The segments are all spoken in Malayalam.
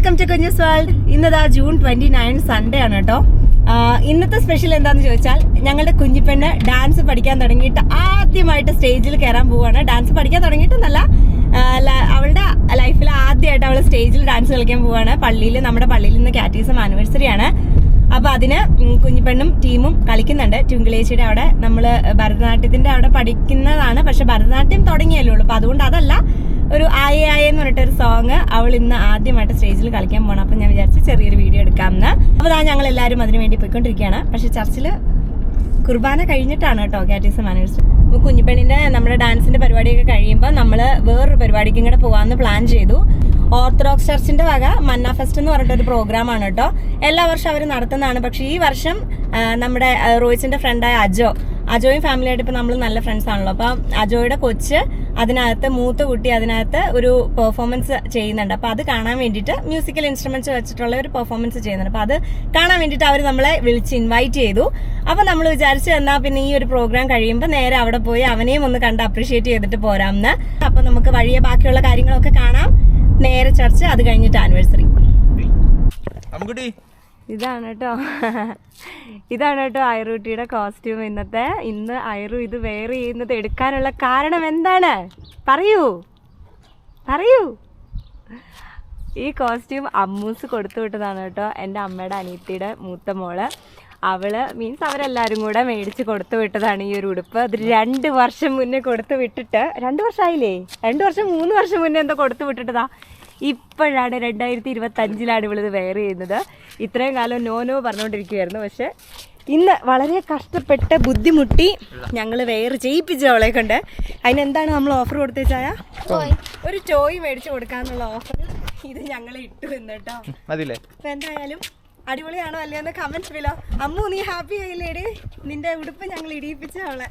വെൽക്കം ടു കുഞ്ഞസ് വേൾഡ് ഇന്നതാ ജൂൺ ട്വന്റി നയൻ സൺഡേ ആണ് കേട്ടോ. ഇന്നത്തെ സ്പെഷ്യൽ എന്താന്ന് ചോദിച്ചാൽ ഞങ്ങളുടെ കുഞ്ഞിപ്പെണ്ണ് ഡാൻസ് പഠിക്കാൻ തുടങ്ങിയിട്ട് ആദ്യമായിട്ട് സ്റ്റേജിൽ കയറാൻ പോവുകയാണ്. ഡാൻസ് പഠിക്കാൻ തുടങ്ങിയിട്ടെന്നല്ല അവളുടെ ലൈഫിൽ ആദ്യമായിട്ട് അവൾ സ്റ്റേജിൽ ഡാൻസ് കളിക്കാൻ പോവുകയാണ്. പള്ളിയിൽ നമ്മുടെ പള്ളിയിൽ നിന്ന് കാറ്റീസം ആനിവേഴ്സറി ആണ്. അപ്പൊ അതിന് കുഞ്ഞിപ്പെണ്ണും ടീമും കളിക്കുന്നുണ്ട്. ട്വിങ്കിളേച്ചിയുടെ അവിടെ നമ്മൾ ഭരതനാട്യത്തിന്റെ അവിടെ പഠിക്കുന്നതാണ്. പക്ഷെ ഭരതനാട്യം തുടങ്ങിയല്ലേ ഉള്ളൂ. അപ്പൊ അതുകൊണ്ട് അതല്ല ഒരു ആയ ആയ എന്ന് പറഞ്ഞിട്ട് ഒരു സോങ് അവൾ ഇന്ന് ആദ്യമായിട്ട് സ്റ്റേജിൽ കളിക്കാൻ പോകണം അപ്പൊ ഞാൻ വിചാരിച്ചു ചെറിയൊരു വീഡിയോ എടുക്കാമെന്ന് അപ്പൊ അതാ ഞങ്ങൾ എല്ലാവരും അതിനു വേണ്ടി പോയിക്കൊണ്ടിരിക്കുകയാണ്. പക്ഷെ ചർച്ചിൽ കുർബാന കഴിഞ്ഞിട്ടാണ് കേട്ടോ കാറ്റീസം ആനിവേഴ്സറി അപ്പൊ കുഞ്ഞിപ്പെണ്ണിന്റെ നമ്മുടെ ഡാൻസിന്റെ പരിപാടിയൊക്കെ കഴിയുമ്പോൾ നമ്മൾ വേറൊരു പരിപാടിക്കും കൂടെ പോകാമെന്ന് പ്ലാൻ ചെയ്തു. ഓർത്തഡോക്സ് ചർച്ചിന്റെ വക മന്ന ഫെസ്റ്റ് എന്ന് പറഞ്ഞിട്ട് ഒരു പ്രോഗ്രാം ആണ് കേട്ടോ. എല്ലാ വർഷവും അവർ നടത്തുന്നതാണ്. പക്ഷേ ഈ വർഷം നമ്മുടെ റോയിസിന്റെ ഫ്രണ്ടായ അജോ അജോയും ഫാമിലിയായിട്ട് ഇപ്പൊ നമ്മൾ നല്ല ഫ്രണ്ട്സ് ആണല്ലോ. അപ്പൊ അജോയുടെ കൊച്ച് അതിനകത്ത് മൂത്ത കുട്ടി അതിനകത്ത് ഒരു പെർഫോമൻസ് ചെയ്യുന്നുണ്ട്. അപ്പൊ അത് കാണാൻ വേണ്ടിയിട്ട് മ്യൂസിക്കൽ ഇൻസ്ട്രുമെന്റ്സ് വെച്ചിട്ടുള്ള ഒരു പെർഫോമൻസ് ചെയ്യുന്നുണ്ട്. അപ്പൊ അത് കാണാൻ വേണ്ടിയിട്ട് അവർ നമ്മളെ വിളിച്ച് ഇൻവൈറ്റ് ചെയ്തു. അപ്പൊ നമ്മൾ വിചാരിച്ചു എന്നാ പിന്നെ ഈ ഒരു പ്രോഗ്രാം കഴിയുമ്പോൾ നേരെ അവിടെ പോയി അവനെയും ഒന്ന് കണ്ട് അപ്രീഷിയേറ്റ് ചെയ്തിട്ട് പോരാമെന്ന് അപ്പൊ നമുക്ക് വഴിയെ ബാക്കിയുള്ള കാര്യങ്ങളൊക്കെ കാണാം. നേരെ ചർച്ച അത് കഴിഞ്ഞിട്ട് ആനിവേഴ്സറി ഇതാണ് കേട്ടോ ഇതാണ് കേട്ടോ ഐറൂട്ടിയുടെ കോസ്റ്റ്യൂം ഇന്നത്തെ. ഇന്ന് ഐറു ഇത് വെയർ ചെയ്യുന്നത് എടുക്കാനുള്ള കാരണം എന്താണ്? പറയൂ. പറയൂ. ഈ കോസ്റ്റ്യൂം അമ്മൂസ് കൊടുത്തു വിട്ടതാണ് കേട്ടോ എന്റെ അമ്മയുടെ അനിയത്തിയുടെ മൂത്ത മോൾ. അവൾ മീൻസ് അവരെല്ലാവരും കൂടെ മേടിച്ച് കൊടുത്തു വിട്ടതാണ് ഈ ഒരു ഉടുപ്പ്. അത് രണ്ട് വർഷം മുന്നേ കൊടുത്തു വിട്ടിട്ട് രണ്ട് വർഷമായില്ലേ രണ്ട് വർഷം മൂന്ന് വർഷം മുന്നേ എന്തോ കൊടുത്തു വിട്ടിട്ടതാ. ഇപ്പോഴാണ് രണ്ടായിരത്തി ഇരുപത്തി അഞ്ചിലാണ് ഇവളിത് വെയർ ചെയ്യുന്നത്. ഇത്രയും കാലം നോ നോ പറഞ്ഞുകൊണ്ടിരിക്കുകയായിരുന്നു പക്ഷെ ഇന്ന് വളരെ കഷ്ടപ്പെട്ട് ബുദ്ധിമുട്ടി ഞങ്ങൾ വെയർ ചെയ്യിപ്പിച്ചു അവളെ കൊണ്ട്. അതിനെന്താണ് നമ്മൾ ഓഫർ കൊടുത്തേച്ചായ ഒരു ടോയ് മേടിച്ചു കൊടുക്കാന്നുള്ള ഓഫർ ഇത് ഞങ്ങൾ ഇട്ടു എന്ന് കേട്ടോ മതില്ലേ അപ്പൊ എന്തായാലും അടിപൊളിയാണോ അല്ലേ എന്ന് കമന്റ് ബിലോ അമ്മു നീ ഹാപ്പി ആയില്ലേടി നിന്റെ ഉടുപ്പ് ഞങ്ങൾ ഇടിയിപ്പിച്ച അവളെ.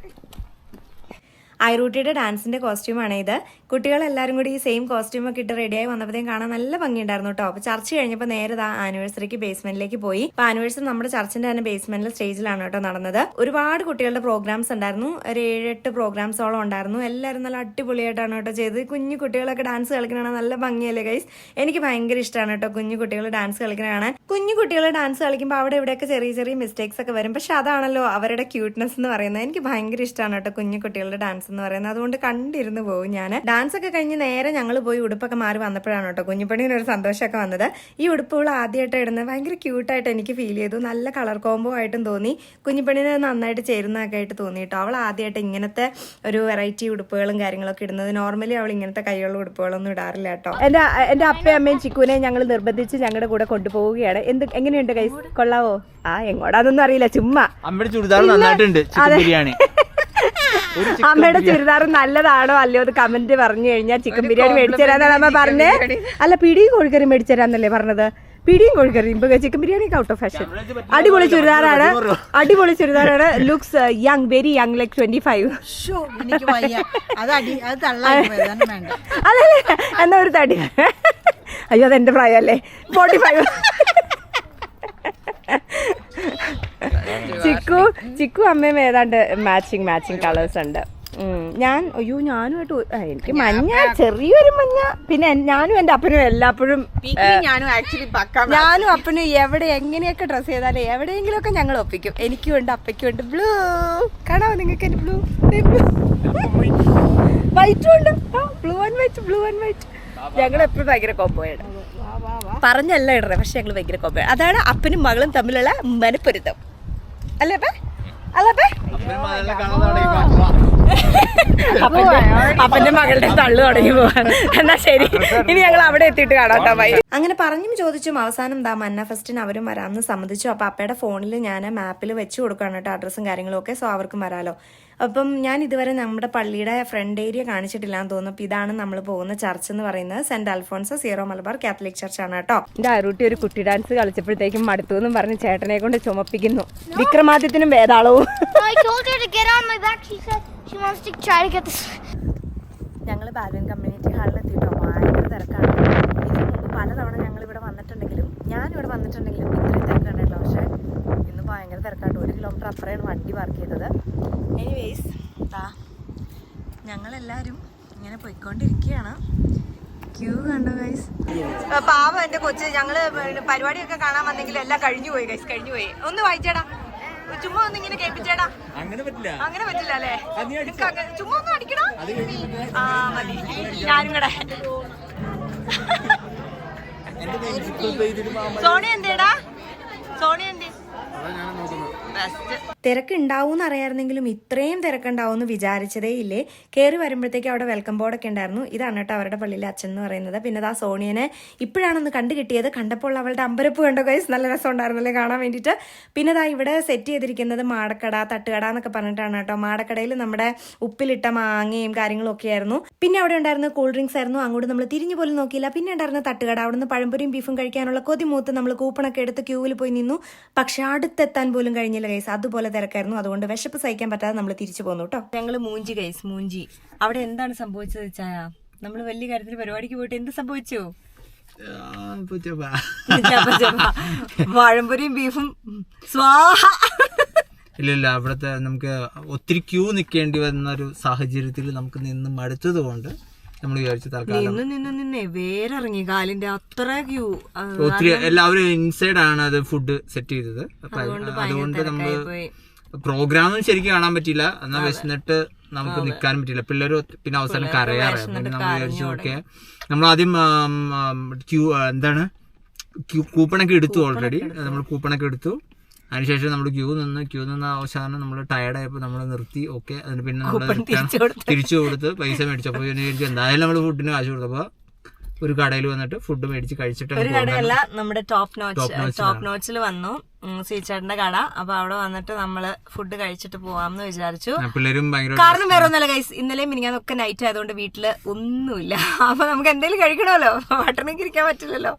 ഐറൂട്ടിയുടെ ഡാൻസിന്റെ കോസ്റ്റ്യൂമാണ് ഇത്. കുട്ടികളെല്ലാവരും കൂടി ഈ സെയിം കോസ്റ്റ്യൂം ഒക്കെ ഇട്ട് റെഡിയായി വന്നപ്പോഴത്തേക്കും കാണാൻ നല്ല ഭംഗിയുണ്ടായിരുന്നു കേട്ടോ. അപ്പൊ ചർച്ച കഴിഞ്ഞപ്പോൾ നേരെ ആ ആനിവേഴ്സറിക്ക് ബേസ്മെന്റിലേക്ക് പോയി. അപ്പൊ ആനിവേഴ്സറി നമ്മുടെ ചർച്ചിന്റെ തന്നെ ബേസ്മെന്റിലെ സ്റ്റേജിലാണ് കേട്ടോ നടന്നത്. ഒരുപാട് കുട്ടികളുടെ പ്രോഗ്രാംസ് ഉണ്ടായിരുന്നു. ഒരു ഏഴെട്ട് പ്രോഗ്രാംസോളം ഉണ്ടായിരുന്നു. എല്ലാവരും നല്ല അടിപൊളിയായിട്ടാണ് കേട്ടോ ചെയ്തത്. കുഞ്ഞു കുട്ടികളൊക്കെ ഡാൻസ് കളിക്കണ നല്ല ഭംഗിയല്ലേ ഗൈസ് എനിക്ക് ഭയങ്കര ഇഷ്ടമാണ് കേട്ടോ കുഞ്ഞു കുട്ടികൾ ഡാൻസ് കളിക്കണ കാണാൻ കുഞ്ഞു കുട്ടികൾ ഡാൻസ് കളിക്കുമ്പോൾ അവിടെ ഇവിടെയൊക്കെ ചെറിയ ചെറിയ മിസ്റ്റേക്സ് ഒക്കെ വരും. പക്ഷെ അതാണല്ലോ അവരുടെ ക്യൂട്ട്നെസ് എന്ന് പറയുന്നത്. എനിക്ക് ഭയങ്കര ഇഷ്ടമാണ് കേട്ടോ കുഞ്ഞു കുട്ടികളുടെ ഡാൻസ് എന്ന് പറയുന്നത്. അതുകൊണ്ട് കണ്ടിരുന്നു പോകും ഞാൻ ഡാൻസ് ഒക്കെ കഴിഞ്ഞ് നേരെ ഞങ്ങൾ പോയി ഉടുപ്പൊക്കെ മാറി വന്നപ്പോഴാണ് കേട്ടോ കുഞ്ഞുപണിന് ഒരു സന്തോഷമൊക്കെ വന്നത്. ഈ ഉടുപ്പുകൾ ആദ്യമായിട്ട് ഇടുന്നത്. ഭയങ്കര ക്യൂട്ടായിട്ട് എനിക്ക് ഫീൽ ചെയ്തു. നല്ല കളർ കോംബോ ആയിട്ടും തോന്നി. കുഞ്ഞുപണിന് നന്നായിട്ട് ചേരുന്നതൊക്കെ ആയിട്ട് തോന്നി കേട്ടോ. അവൾ ആദ്യമായിട്ട് ഇങ്ങനത്തെ ഒരു വെറൈറ്റി ഉടുപ്പുകളും കാര്യങ്ങളൊക്കെ ഇടുന്നത്. നോർമലി അവൾ ഇങ്ങനത്തെ കൈയുള്ള ഉടുപ്പുകളൊന്നും ഇടാറില്ല കേട്ടോ. എന്റെ എന്റെ അപ്പയും അമ്മയും ചിക്കുനെ ഞങ്ങൾ നിർബന്ധിച്ച് ഞങ്ങളുടെ കൂടെ കൊണ്ടുപോവുകയാണ്. എന്ത് എങ്ങനെയുണ്ട് കൈ കൊള്ളാവോ? ആ എങ്ങോടാന്നൊന്നും അറിയില്ല. ചുമ്മാ. അമ്മയുടെ ചുരിദാർ നന്നായിട്ടുണ്ട്. ചിക്കൻ ബിരിയാണി. അമ്മയുടെ ചുരിദാർ നല്ലതാണോ അല്ലയോ അത് കമന്റ് പറഞ്ഞു കഴിഞ്ഞാൽ ചിക്കൻ ബിരിയാണി മേടിച്ചു തരാന്നാണ് അമ്മ പറഞ്ഞേ. അല്ല പിടിയും കോഴിക്കറി മേടിച്ചു തരാന്നല്ലേ പറഞ്ഞത്? പിടിയും കോഴിക്കറി ഇപ്പൊ chicken biryani out of fashion അടിപൊളി ചുരിദാറാണ്. അടിപൊളി ചുരിദാറാണ്. Looks young very young like twenty five എനിക്ക് വയ്യ. അത് അടി അത് തള്ളാൻ വേദന വേണ്ട. അതല്ലേ എന്നാ ഒരു തടി. അയ്യോ അതെന്റെ പ്രായമല്ലേ? ഫോർട്ടി ഫൈവ് ചിക്കു ചിക്കു അമ്മയും ഏതാണ്ട് മാച്ചിങ് മാച്ചിങ് കളേഴ്സ് ഉണ്ട്. ഞാൻ അയ്യോ ഞാനുമായിട്ട് എനിക്ക് മഞ്ഞ ചെറിയൊരു മഞ്ഞ. പിന്നെ ഞാനും എന്റെ അപ്പനും എല്ലാപ്പോഴും ഞാനും ആക്ച്വലി ഞാനും അപ്പനും എവിടെ എങ്ങനെയൊക്കെ ഡ്രസ് ചെയ്താലും എവിടെയെങ്കിലും ഒക്കെ ഞങ്ങൾ ഒപ്പിക്കും. എനിക്കും ഉണ്ട് അപ്പയ്ക്കും ഉണ്ട്. ബ്ലൂ. കാണാമോ നിങ്ങൾക്ക് എന്റെ ബ്ലൂ? ബ്ലൂ. വൈറ്റും ഉണ്ട്. Blue and white blue and white. ഞങ്ങൾ എപ്പോഴും ഭയങ്കര കോമ്പോയാണ് പറഞ്ഞല്ല ഇടറേ പക്ഷെ ഞങ്ങൾ ഭയങ്കര കോമ്പോയാണ് അതാണ് അപ്പനും മകളും തമ്മിലുള്ള മനപ്പൊരുത്തം. അല്ലേ അല്ലേ അപ്പന്റെ മകളുടെ തള്ളു തുടങ്ങി പോവാൻ. എന്നാ ശരി. ഇനി ഞങ്ങൾ അവിടെ എത്തിയിട്ട് കാണാം കേട്ടോ. ബൈ അങ്ങനെ പറഞ്ഞും ചോദിച്ചും അവസാനം ദാ മന്ന ഫസ്റ്റിന് അവരും വരാമെന്ന് സമ്മതിച്ചു. അപ്പൊ അപ്പയുടെ ഫോണിൽ ഞാൻ മാപ്പിൽ വെച്ച് കൊടുക്കുകയാണ് കേട്ടോ അഡ്രസ്സും കാര്യങ്ങളും ഒക്കെ. സോ അവർക്കും വരാലോ. അപ്പം ഞാൻ ഇതുവരെ നമ്മുടെ പള്ളിയുടെ ഫ്രണ്ട് ഏരിയ കാണിച്ചിട്ടില്ല എന്ന് തോന്നുന്നു. അപ്പൊ ഇതാണ് നമ്മൾ പോകുന്ന ചർച്ച് എന്ന് പറയുന്നത്. Saint Alphonsa Syro Malabar Catholic church ആണ് കേട്ടോ. എന്റെ അരുട്ടി ഒരു കുട്ടി ഡാൻസ് കളിച്ചപ്പോഴത്തേക്കും മടുത്തു എന്നും പറഞ്ഞ് ചേട്ടനെ കൊണ്ട് ചുമപ്പിക്കുന്നു. വിക്രമാദിത്യനും വേതാളവും I told her to get on my back. She said she wants to try to get this. ഞങ്ങൾ ബാലൻ കമ്മ്യൂണിറ്റി ഹാളിൽ എത്തിയിട്ടോ? ഭയങ്കര തിരക്കാണ്. ഇതിനു മുമ്പ് പലതവണ ഞങ്ങൾ ഇവിടെ വന്നിട്ടുണ്ടെങ്കിലും ഞാൻ ഇവിടെ വന്നിട്ടുണ്ടെങ്കിലും ഇത്രയും തിരക്കുണ്ടല്ലോ പക്ഷേ ഭയങ്കര തിരക്കാട്ടോ. ഒരു കിലോമീറ്റർ അപ്പുറയാണ് വണ്ടി പാർക്ക് ചെയ്തത്. എനിവേസ് ഞങ്ങളെല്ലാവരും ഇങ്ങനെ പോയിക്കൊണ്ടിരിക്കുകയാണ്. ക്യൂ കണ്ടോ ഗൈസ് പാവം എന്റെ കൊച്ച്. ഞങ്ങൾ പരിപാടിയൊക്കെ കാണാൻ വന്നെങ്കിൽ എല്ലാം കഴിഞ്ഞു പോയി ഗൈസ് കഴിഞ്ഞു പോയി. ഒന്ന് വായിച്ചേടാ. ചുമ്മാ ഒന്ന് ഇങ്ങനെ കേൾപ്പിച്ചേടാ. അങ്ങനെ പറ്റില്ല. അങ്ങനെ പറ്റില്ല അല്ലേ? ചുമ്മാ ഒന്ന് അടിക്കണോ ആ മതി. ഞാനും കൂടെ. സോണി എന്തേടാ? സോണി എന്തേ? ബെസ്റ്റ് തിരക്ക് ഉണ്ടാവും അറിയാമായിരുന്നെങ്കിലും ഇത്രയും തിരക്കുണ്ടാവും എന്ന് വിചാരിച്ചതേ ഇല്ലേ കയറി വരുമ്പോഴത്തേക്ക് അവിടെ വെൽക്കം ബോർഡ് ഒക്കെ ഉണ്ടായിരുന്നു. ഇതാണ് കേട്ടോ അവരുടെ പള്ളിയിലെ അച്ഛൻ എന്ന് പറയുന്നത്. പിന്നെ ആ സോണിയനെ ഇപ്പോഴാണൊന്ന് കണ്ടു കിട്ടിയത്. കണ്ടപ്പോൾ അവളുടെ അമ്പരപ്പ് കണ്ടോ കൈസ് നല്ല രസം ഉണ്ടായിരുന്നല്ലേ കാണാൻ വേണ്ടിയിട്ട്. പിന്നെ ദാ ഇവിടെ സെറ്റ് ചെയ്തിരിക്കുന്നത് മാടക്കട തട്ടുകട എന്നൊക്കെ പറഞ്ഞിട്ടാണ് കേട്ടോ മാടക്കടയിൽ നമ്മുടെ ഉപ്പിലിട്ട മാങ്ങയും കാര്യങ്ങളും ഒക്കെ ആയിരുന്നു പിന്നെ അവിടെ ഉണ്ടായിരുന്ന കൂൾ ഡ്രിങ്ക്സ് ആയിരുന്നു. അങ്ങോട്ട് നമ്മൾ തിരിഞ്ഞു പോലും നോക്കിയില്ല. പിന്നെ ഉണ്ടായിരുന്ന തട്ടുകട. അവിടുന്ന് പഴംപൊരിയും ബീഫും കഴിക്കാനുള്ള കൊതിമൂത്ത് നമ്മൾ കൂപ്പണൊക്കെ എടുത്ത് ക്യൂവിൽ പോയി നിന്നു. പക്ഷെ അടുത്തെത്താൻ പോലും കഴിഞ്ഞില്ല കൈസ് അതുപോലെ തിരക്കായിരുന്നു. അതുകൊണ്ട് വിശപ്പ് സഹിക്കാൻ പറ്റാതെ നമ്മൾ തിരിച്ചു പോന്നു കേട്ടോ. ഞങ്ങൾ മൂഞ്ചി ഗൈസ് മൂഞ്ചി. അവിടെ എന്താണ് സംഭവിച്ചത് ചായ? നമ്മൾ വലിയ കാര്യത്തിൽ പരിപാടിക്ക് പോയിട്ട് എന്ത് സംഭവിച്ചു? വാഴമ്പൊരിയും ബീഫും. സ്വാഹ. ഇല്ല ഇല്ല അവിടുത്തെ നമുക്ക് ഒത്തിരി ക്യൂ നിൽക്കേണ്ടി വന്ന ഒരു സാഹചര്യത്തിൽ നമുക്ക് നിന്ന് മടുത്തത് കൊണ്ട് നമ്മൾ വിചാരിച്ചു തൽക്കാലം. നിന്ന് നിന്ന് നിന്നേ. വേരിറങ്ങി കാലിന്റെ അത്ര ക്യൂ ഒത്തിരി എല്ലാവരും ഇൻസൈഡ് ആണ് അത് ഫുഡ് സെറ്റ് ചെയ്തത്. അതുകൊണ്ട് നമ്മൾ പ്രോഗ്രാമും ശരിക്കും കാണാൻ പറ്റില്ല എന്നാൽ വിശന്നിട്ട് നമുക്ക് നിൽക്കാൻ പറ്റില്ല പിള്ളേർ പിന്നെ അവസാനം കരയാറ്. പിന്നെ നമ്മൾ വിചാരിച്ചു ഓക്കെ. നമ്മൾ ആദ്യം ക്യൂ എന്താണ്? കൂപ്പണൊക്കെ എടുത്തു ഓൾറെഡി നമ്മൾ കൂപ്പണൊക്കെ എടുത്തു. അതിനുശേഷം നമ്മൾ ക്യൂ നിന്ന് ക്യൂ നിന്ന് അവസാനം നമ്മൾ ടയർഡായപ്പോൾ നമ്മൾ നിർത്തി ഓക്കെ അതിന് പിന്നെ നമ്മൾ തിരിച്ചു കൊടുത്ത്. പൈസ മേടിച്ചപ്പോൾ വിചാരിച്ചു എന്തായാലും നമ്മൾ ഫുഡിന് കാശ് കൊടുത്തപ്പോൾ ഒരു കടയിൽ വന്നിട്ട് ഫുഡ് മേടിച്ച് കഴിച്ചിട്ട് ഒരു കടയല്ല നമ്മുടെ ടോപ്പ് നോച്ച് ടോപ്പ് നോച്ചിൽ വന്നു. സീച്ചേട്ടന്റെ കട. അപ്പൊ അവിടെ വന്നിട്ട് നമ്മൾ ഫുഡ് കഴിച്ചിട്ട് പോവാന്ന് വിചാരിച്ചു. പിള്ളേരും കാരണം വേറെ ഒന്നല്ല ഗൈസ് ഇന്നലെ മിനിങ്ങാന്നൊക്കെ നൈറ്റ് ആയതുകൊണ്ട് വീട്ടിൽ ഒന്നുമില്ല. അപ്പൊ നമുക്ക് എന്തെങ്കിലും കഴിക്കണമല്ലോ. പട്ടണക്ക് ഇരിക്കാൻ പറ്റില്ലല്ലോ.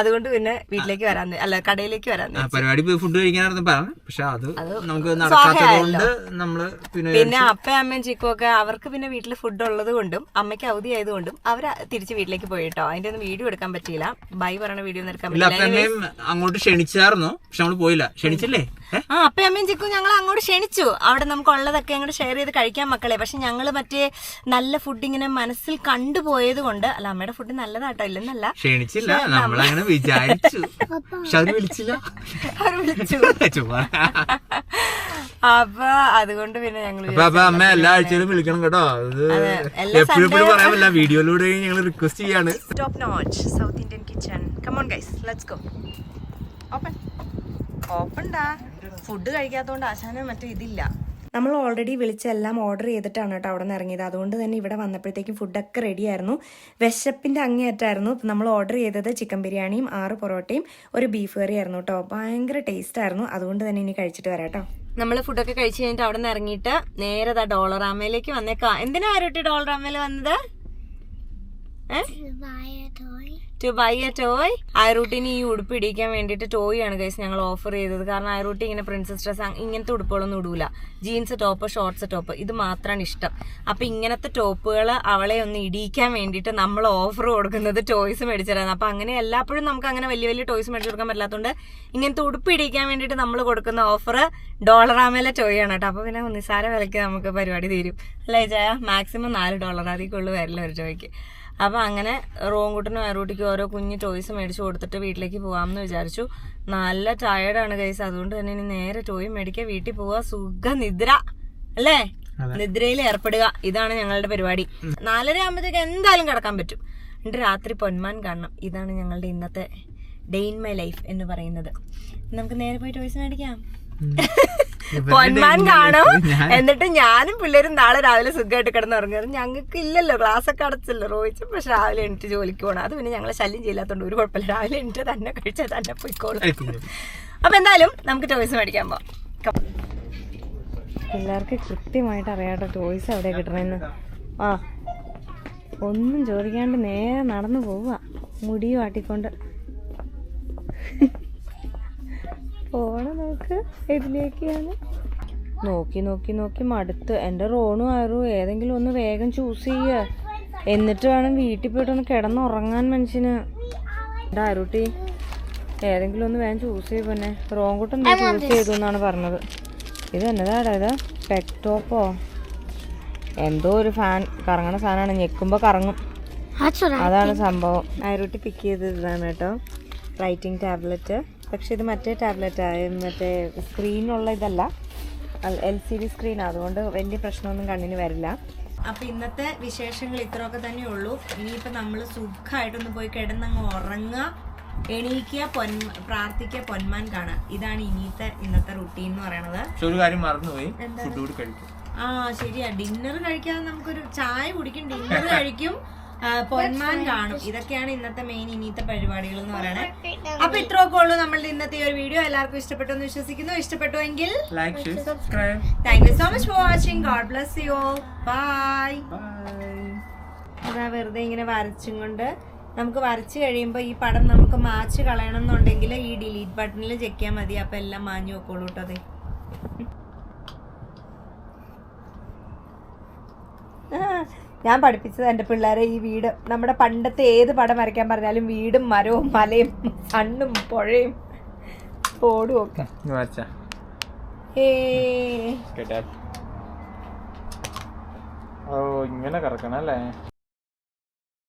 അതുകൊണ്ട് പിന്നെ വീട്ടിലേക്ക് വരാൻ അല്ല കടയിലേക്ക് വരാൻ പരിപാടി പോയി ഫുഡ് കഴിക്കാനായിരുന്നു പറഞ്ഞു പക്ഷെ അത് നമുക്ക് നടക്കാത്തതുകൊണ്ട് നമ്മൾ പിന്നെ പിന്നെ അപ്പയും അമ്മയും ചിക്കും ഒക്കെ അവർക്ക് പിന്നെ വീട്ടിൽ ഫുഡ് ഉള്ളത് കൊണ്ടും അമ്മയ്ക്ക് അവധി ആയതുകൊണ്ടും അവർ തിരിച്ച് വീട്ടിലേക്ക് പോയി കേട്ടോ. അതിന്റെ ഒന്നും വീഡിയോ എടുക്കാൻ പറ്റിയില്ല. ബൈ പറയണ വീഡിയോ ഒന്നും എടുക്കാൻ പറ്റില്ല അങ്ങോട്ട് ക്ഷണിച്ചായിരുന്നു. പക്ഷെ നമ്മൾ പോയില്ല. ക്ഷണിച്ചില്ലേ? ആ അപ്പയും അമ്മയും ചിക്കും ഞങ്ങൾ അങ്ങോട്ട് ക്ഷണിച്ചു. അവിടെ നമുക്ക് ഉള്ളതൊക്കെ അങ്ങോട്ട് ഷെയർ ചെയ്ത് കഴിക്കാൻ മക്കളെ. പക്ഷെ ഞങ്ങൾ മറ്റേ നല്ല ഫുഡ് ഇങ്ങനെ മനസ്സിൽ കണ്ടുപോയത് കൊണ്ട് അല്ല അമ്മയുടെ ഫുഡ് നല്ലതാട്ടോ ഇല്ലെന്നല്ല. ക്ഷണിച്ചില്ല. നമ്മളങ്ങനെ വിചാരിച്ചു. പക്ഷെ അവർ വിളിച്ചില്ല. അവർ വിളിച്ചു? ചുമ്മാ. അപ്പൊ അതുകൊണ്ട് പിന്നെ ഞങ്ങൾ അപ്പൊ അപ്പൊ അമ്മ എല്ലാ ആഴ്ചയിലും വിളിക്കണം കേട്ടോ. എപ്പോഴും എപ്പോഴും പറയാൻ പറ്റില്ല. വീഡിയോയിലൂടെ ഞങ്ങൾ റിക്വസ്റ്റ് ചെയ്യാണ്. Top notch South Indian kitchen come on guys let's go open open ഡാ ഫുഡ് കഴിക്കാത്തോണ്ട് ആശാനും മറ്റേ ഇതില്ല. നമ്മൾ ഓൾറെഡി വിളിച്ചെല്ലാം ഓർഡർ ചെയ്തിട്ടാണ് കേട്ടോ അവിടെ നിന്ന് ഇറങ്ങിയത്. അതുകൊണ്ട് തന്നെ ഇവിടെ വന്നപ്പോഴത്തേക്കും ഫുഡൊക്കെ റെഡി ആയിരുന്നു. വിശപ്പിന്റെ അങ്ങേയറ്റായിരുന്നു നമ്മൾ ഓർഡർ ചെയ്തത് ചിക്കൻ ബിരിയാണിയും ആറ് പൊറോട്ടയും ഒരു ബീഫ് കറി ആയിരുന്നു കേട്ടോ. ഭയങ്കര ടേസ്റ്റ് ആയിരുന്നു. അതുകൊണ്ട് തന്നെ ഇനി കഴിച്ചിട്ട് വരാം കേട്ടോ. നമ്മൾ ഫുഡൊക്കെ കഴിച്ച് കഴിഞ്ഞിട്ട് അവിടെ നിന്ന് ഇറങ്ങിയിട്ട് നേരെ ഡോളറാമയിലേക്ക് വന്നേക്കാം. എന്തിനാ ആരോട്ടി ഡോളറാമയിൽ വന്നത്. ടു ബൈ എ ടോയ് ഐറൂട്ടിന് ഈ ഉടുപ്പ് ഇടിക്കാൻ വേണ്ടിയിട്ട് ടോയ് ആണ് ഗൈസ് ഞങ്ങൾ ഓഫർ ചെയ്തത്. കാരണം ഐറൂട്ടി ഇങ്ങനെ പ്രിൻസസ് ഡ്രസ് ഇങ്ങനത്തെ ഉടുപ്പുകളൊന്നും ഇടൂല. ജീൻസ് ടോപ്പ് ഷോർട്സ് ടോപ്പ് ഇത് മാത്രമാണ് ഇഷ്ടം. അപ്പൊ ഇങ്ങനത്തെ ടോപ്പുകൾ അവളെ ഒന്ന് ഇടിക്കാൻ വേണ്ടിയിട്ട് നമ്മൾ ഓഫർ കൊടുക്കുന്നത് ടോയ്സ് മേടിച്ചിരുന്നു. അപ്പൊ അങ്ങനെ എല്ലാപ്പോഴും നമുക്ക് അങ്ങനെ വലിയ വലിയ ടോയ്സ് മേടിച്ചു കൊടുക്കാൻ പറ്റാത്തതുകൊണ്ട് ഇങ്ങനത്തെ ഉടുപ്പ് ഇടിക്കാൻ വേണ്ടിയിട്ട് നമ്മൾ കൊടുക്കുന്ന ഓഫർ ഡോളറാമേലെ ടോയ് ആണ് കേട്ടോ. അപ്പൊ പിന്നെ നിസ്സാര വിലയ്ക്ക് നമുക്ക് പരിപാടി തീരും. അല്ലേ ചായ മാക്സിമം നാല് ഡോളർ അതിൽ കൂടുതൽ വരില്ല ഒരു ടോയ്ക്ക് അപ്പൊ അങ്ങനെ റോങ്കുട്ടനും അയറൂട്ടിക്കും ഓരോ കുഞ്ഞു ടോയ്സ് മേടിച്ചു കൊടുത്തിട്ട് വീട്ടിലേക്ക് പോവാമെന്ന് വിചാരിച്ചു. നല്ല ടയർഡാണ് കൈസ് അതുകൊണ്ട് തന്നെ ഇനി നേരെ ടോയ് മേടിക്കാൻ വീട്ടിൽ പോവാ. സുഖ നിദ്ര അല്ലേ നിദ്രയിൽ ഏർപ്പെടുക. ഇതാണ് ഞങ്ങളുടെ പരിപാടി. നാലര ആകുമ്പോഴത്തേക്ക് എന്തായാലും കിടക്കാൻ പറ്റും. എന്നിട്ട് രാത്രി പൊന്മാൻ കാണണം. ഇതാണ് ഞങ്ങളുടെ ഇന്നത്തെ ഡേ ഇൻ മൈ ലൈഫ് എന്ന് പറയുന്നത്. നമുക്ക് നേരെ പോയി ടോയ്സ് മേടിക്കാം. പൊന്മാൻ കാണും. എന്നിട്ട് ഞാനും പിള്ളേരും നാളെ രാവിലെ സുഖമായിട്ട് കിടന്ന് ഉറങ്ങുന്നത് ഞങ്ങൾക്ക് ഇല്ലല്ലോ ക്ലാസ് ഒക്കെ അടച്ചല്ലോ റോയിച്ചു പക്ഷെ രാവിലെ എണീറ്റ് ജോലിക്ക് പോകണം അത് പിന്നെ ഞങ്ങളെ ശല്യം ചെയ്യാത്തോണ്ട് ഒരു കുഴപ്പമില്ല. രാവിലെ എണീറ്റ് തന്നെ കഴിച്ചാൽ തന്നെ പോയിക്കോളും. അപ്പൊ എന്തായാലും നമുക്ക് ടോയ്സ് മേടിക്കാൻ പോവാം. കം. പിള്ളേർക്ക് കൃത്യമായിട്ട് അറിയാട്ടോ ടോയ്സ് അവിടെ കിട്ടണമെന്ന് ആ ഒന്നും ചോദിക്കാണ്ട് നേരെ നടന്നു പോവുക. മുടി വാട്ടിക്കൊണ്ട്. പോണ നമുക്ക്. ഇതിലേക്കാണ് നോക്കി നോക്കി നോക്കി. മടുത്ത്. എന്റെ റോണും ആരും ഏതെങ്കിലും ഒന്ന് വേഗം ചൂസ് ചെയ്യുക. എന്നിട്ട് വേണം വീട്ടിൽ പോയിട്ട് ഒന്ന് കിടന്നുറങ്ങാൻ മനുഷ്യന്. എന്റെ ആരുട്ടി ഏതെങ്കിലും ഒന്ന് വേഗം ചൂസ് ചെയ്യും പിന്നെ. റോങ്കുട്ടൻ ചൂസ് ചെയ്തു എന്നാണ് പറഞ്ഞത്. ഇത് എന്നതാടാ ഇത്? പെക്ടോപ്പോ എന്തോ ഒരു ഫാൻ കറങ്ങണ സാധനമാണ്. ഞെക്കുമ്പോൾ കറങ്ങും. അതാണ് സംഭവം. ആരുട്ടി പിക്ക് ചെയ്തത് ഇതാണ് കേട്ടോ. റൈറ്റിംഗ് ടാബ്ലറ്റ് പക്ഷെ ഇത് മറ്റേ ടാബ്ലറ്റ് മറ്റേ സ്ക്രീനുള്ള ഇതല്ല. L C D screen. അതുകൊണ്ട് വലിയ പ്രശ്നമൊന്നും കണ്ണിന് വരില്ല. അപ്പൊ ഇന്നത്തെ വിശേഷങ്ങൾ ഇത്രയൊക്കെ തന്നെ ഉള്ളൂ. ഇനിയിപ്പോൾ നമ്മൾ സുഖമായിട്ടൊന്ന് പോയി കിടന്നങ്ങ് ഉറങ്ങുക എണീക്കുക പൊൻ പ്രാർത്ഥിക്കുക പൊന്മാൻ കാണുക. ഇതാണ് ഇനിയത്തെ ഇന്നത്തെ റുട്ടീൻ എന്ന് പറയണത്. പക്ഷെ ഒരു കാര്യം മറന്നുപോയി. ഫുഡ് കൂടി കഴിക്കും. ആ ശരിയാ. ഡിന്നർ കഴിക്കാതെ നമുക്കൊരു ചായ കുടിക്കും. ഡിന്നർ കഴിക്കും. പൊന്മാൻ കാണും. ഇതൊക്കെയാണ് ഇന്നത്തെ മെയിൻ ഇനിയത്തെ പരിപാടികൾ എന്ന് പറയുന്നത് അപ്പൊ ഇത്രയൊക്കെ ഉള്ളൂ നമ്മളുടെ ഇന്നത്തെ ഈ ഒരു വീഡിയോ എല്ലാവർക്കും ഇഷ്ടപ്പെട്ടു എന്ന് വിശ്വസിക്കുന്നു. ഇഷ്ടപ്പെട്ടു എങ്കിൽ thank you so much for watching God bless you bye bye അതാ വെറുതെ ഇങ്ങനെ വരച്ചും കൊണ്ട് നമുക്ക് വരച്ചു കഴിയുമ്പോൾ ഈ പടം നമുക്ക് മാച്ച് കളയണം എന്നുണ്ടെങ്കിൽ ഈ ഡിലീറ്റ് ബട്ടണിൽ ചെക്ക് ചെയ്യാൻ മതി. അപ്പം എല്ലാം മാഞ്ഞു വെക്കോളൂ കേട്ടോ അതെ. ഞാൻ പഠിപ്പിച്ചത് എന്റെ പിള്ളേരെ ഈ വീട് നമ്മുടെ പണ്ടത്തെ ഏത് പടം വരയ്ക്കാൻ പറഞ്ഞാലും വീടും മരവും മലയും മണ്ണും പുഴയും തോടും ഒക്കെ. ഓ ഇങ്ങനെ കറക്കണം അല്ലേ